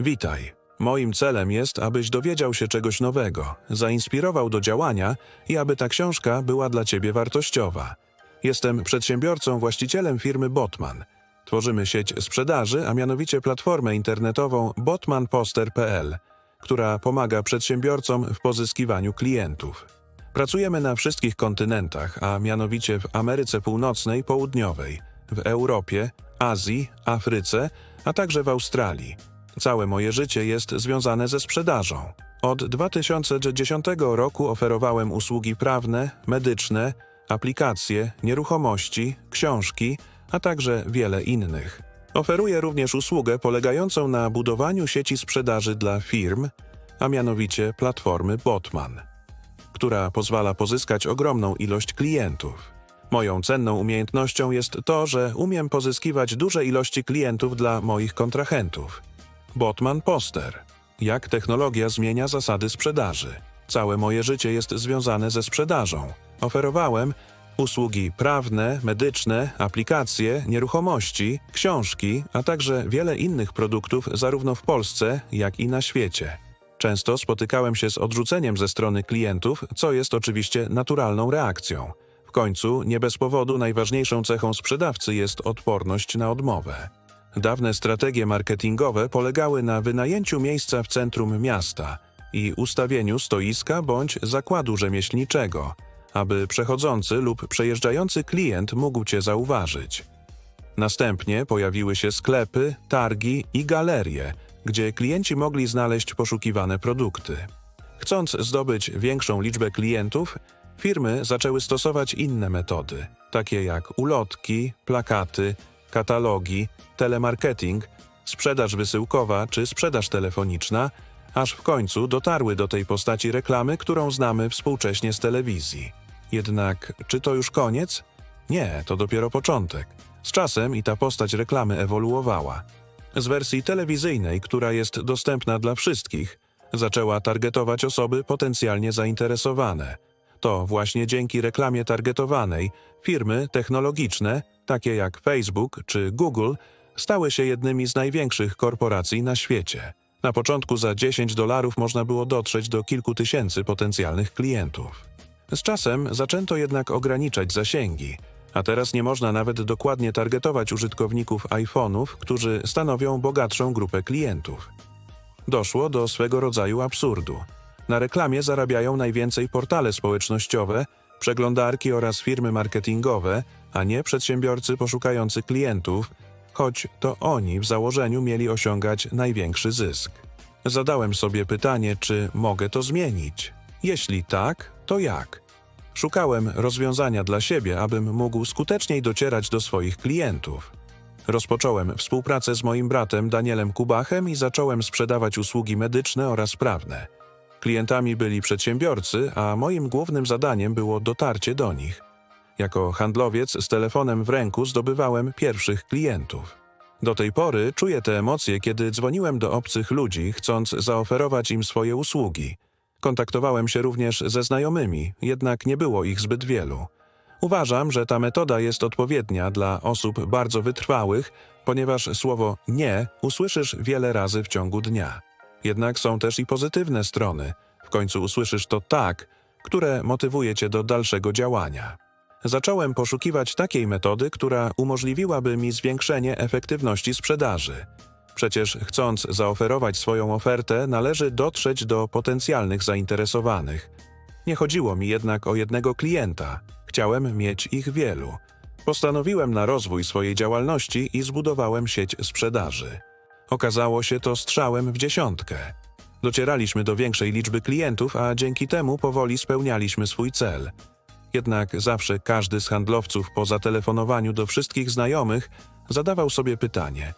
Witaj. Moim celem jest, abyś dowiedział się czegoś nowego, zainspirował do działania i aby ta książka była dla ciebie wartościowa. Jestem przedsiębiorcą, właścicielem firmy Botman. Tworzymy sieć sprzedaży, a mianowicie platformę internetową botmanposter.pl, która pomaga przedsiębiorcom w pozyskiwaniu klientów. Pracujemy na wszystkich kontynentach, a mianowicie w Ameryce Północnej, Południowej, w Europie, Azji, Afryce, a także w Australii. Całe moje życie jest związane ze sprzedażą. Od 2010 roku oferowałem usługi prawne, medyczne, aplikacje, nieruchomości, książki, a także wiele innych. Oferuję również usługę polegającą na budowaniu sieci sprzedaży dla firm, a mianowicie platformy Botman która pozwala pozyskać ogromną ilość klientów. Moją cenną umiejętnością jest to, że umiem pozyskiwać duże ilości klientów dla moich kontrahentów. Botman Poster. Jak technologia zmienia zasady sprzedaży. Całe moje życie jest związane ze sprzedażą. Oferowałem usługi prawne, medyczne, aplikacje, nieruchomości, książki, a także wiele innych produktów zarówno w Polsce, jak i na świecie. Często spotykałem się z odrzuceniem ze strony klientów, co jest oczywiście naturalną reakcją. W końcu, nie bez powodu, najważniejszą cechą sprzedawcy jest odporność na odmowę. Dawne strategie marketingowe polegały na wynajęciu miejsca w centrum miasta i ustawieniu stoiska bądź zakładu rzemieślniczego, aby przechodzący lub przejeżdżający klient mógł cię zauważyć. Następnie pojawiły się sklepy, targi i galerie, gdzie klienci mogli znaleźć poszukiwane produkty. Chcąc zdobyć większą liczbę klientów, firmy zaczęły stosować inne metody, takie jak ulotki, plakaty, katalogi, telemarketing, sprzedaż wysyłkowa czy sprzedaż telefoniczna, aż w końcu dotarły do tej postaci reklamy, którą znamy współcześnie z telewizji. Jednak czy to już koniec? Nie, to dopiero początek. Z czasem i ta postać reklamy ewoluowała. Z wersji telewizyjnej, która jest dostępna dla wszystkich, zaczęła targetować osoby potencjalnie zainteresowane. To właśnie dzięki reklamie targetowanej firmy technologiczne, takie jak Facebook czy Google, stały się jednymi z największych korporacji na świecie. Na początku za 10 dolarów można było dotrzeć do kilku tysięcy potencjalnych klientów. Z czasem zaczęto jednak ograniczać zasięgi, a teraz nie można nawet dokładnie targetować użytkowników iPhone'ów, którzy stanowią bogatszą grupę klientów. Doszło do swego rodzaju absurdu. Na reklamie zarabiają najwięcej portale społecznościowe, przeglądarki oraz firmy marketingowe, a nie przedsiębiorcy poszukający klientów, choć to oni w założeniu mieli osiągać największy zysk. Zadałem sobie pytanie, czy mogę to zmienić. Jeśli tak, to jak? Szukałem rozwiązania dla siebie, abym mógł skuteczniej docierać do swoich klientów. Rozpocząłem współpracę z moim bratem Danielem Kubachem i zacząłem sprzedawać usługi medyczne oraz prawne. Klientami byli przedsiębiorcy, a moim głównym zadaniem było dotarcie do nich. Jako handlowiec z telefonem w ręku zdobywałem pierwszych klientów. Do tej pory czuję te emocje, kiedy dzwoniłem do obcych ludzi, chcąc zaoferować im swoje usługi. Kontaktowałem się również ze znajomymi, jednak nie było ich zbyt wielu. Uważam, że ta metoda jest odpowiednia dla osób bardzo wytrwałych, ponieważ słowo nie usłyszysz wiele razy w ciągu dnia. Jednak są też i pozytywne strony. W końcu usłyszysz to tak, które motywuje cię do dalszego działania. Zacząłem poszukiwać takiej metody, która umożliwiłaby mi zwiększenie efektywności sprzedaży. Przecież chcąc zaoferować swoją ofertę, należy dotrzeć do potencjalnych zainteresowanych. Nie chodziło mi jednak o jednego klienta, chciałem mieć ich wielu. Postanowiłem na rozwój swojej działalności i zbudowałem sieć sprzedaży. Okazało się to strzałem w dziesiątkę. Docieraliśmy do większej liczby klientów, a dzięki temu powoli spełnialiśmy swój cel. Jednak zawsze każdy z handlowców po zatelefonowaniu do wszystkich znajomych zadawał sobie pytanie: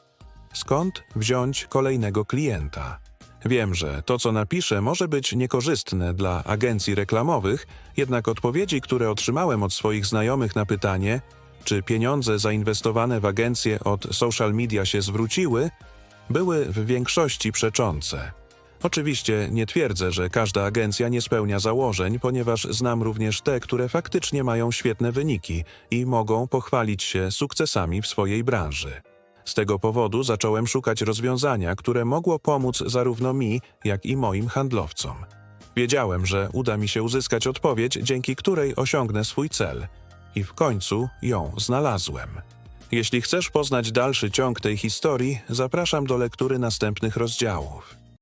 skąd wziąć kolejnego klienta? Wiem, że to, co napiszę, może być niekorzystne dla agencji reklamowych, jednak odpowiedzi, które otrzymałem od swoich znajomych na pytanie, czy pieniądze zainwestowane w agencję od social media się zwróciły, były w większości przeczące. Oczywiście nie twierdzę, że każda agencja nie spełnia założeń, ponieważ znam również te, które faktycznie mają świetne wyniki i mogą pochwalić się sukcesami w swojej branży. Z tego powodu zacząłem szukać rozwiązania, które mogło pomóc zarówno mi, jak i moim handlowcom. Wiedziałem, że uda mi się uzyskać odpowiedź, dzięki której osiągnę swój cel, i w końcu ją znalazłem. Jeśli chcesz poznać dalszy ciąg tej historii, zapraszam do lektury następnych rozdziałów.